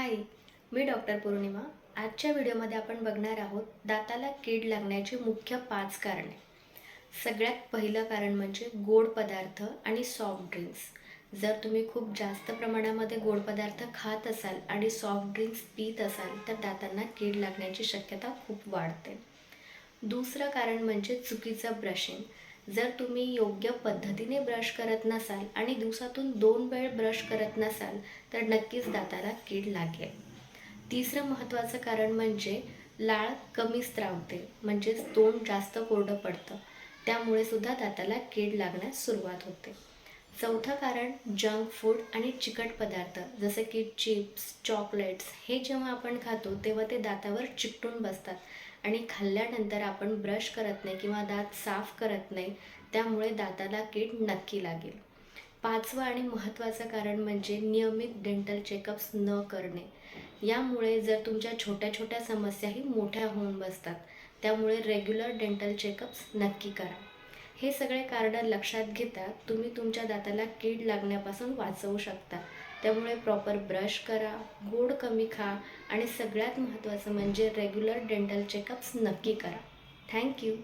हाय मी doctor पौर्णिमा. आजच्या व्हिडिओमध्ये आपण बघणार आहोत दाताला कीड लागण्याची मुख्य पाच कारणे. सगळ्यात पहिलं कारण म्हणजे गोड पदार्थ आणि सॉफ्ट ड्रिंक्स जर तुम्ही खूप जास्त प्रमाणामध्ये गोड पदार्थ खात असाल आणि सॉफ्ट ड्रिंक्स पित असाल तर दातांना कीड लागण्याची शक्यता खूप वाढते. दुसरं कारण म्हणजे चुकीचं ब्रशिंग जर तुम्ही योग्य पद्धतीने ब्रश करत नसाल आणि दिवसातून दोन वेळ ब्रश करत नसाल तर नक्कीच दाताला कीड लागेल. तिसरं महत्त्वाचं कारण म्हणजे लाळ कमी स्त्रावते म्हणजेच तोंड जास्त कोरडं पडतं. त्यामुळे सुद्धा दाताला कीड लागण्यास सुरुवात होते. चौथं कारण जंक फूड आणि चिकट पदार्थ जसे की चिप्स चॉकलेट्स हे जेव्हा आपण खातो तेव्हा ते दातावर चिकटून बसतात. आणि खाल्ल्यानंतर आपण ब्रश करत नाही किंवा दात साफ करत नाही त्यामुळे दाताला कीड नक्की लागेल. पाचवं आणि महत्त्वाचं कारण म्हणजे नियमित डेंटल चेकअप्स न करणे. यामुळे जर तुमच्या छोट्या छोट्या समस्याही मोठ्या होऊन बसतात त्यामुळे रेग्युलर डेंटल चेकअप्स नक्की करा. हे सगळे कारण लक्षात घेता तुम्ही तुमच्या दाताला कीड लागण्यापासून वाचवू शकता. त्यामुळे प्रॉपर ब्रश करा गोड कमी खा आणि सगळ्यात महत्त्वाचं म्हणजे रेग्युलर डेंटल चेकअप्स नक्की करा. थँक्यू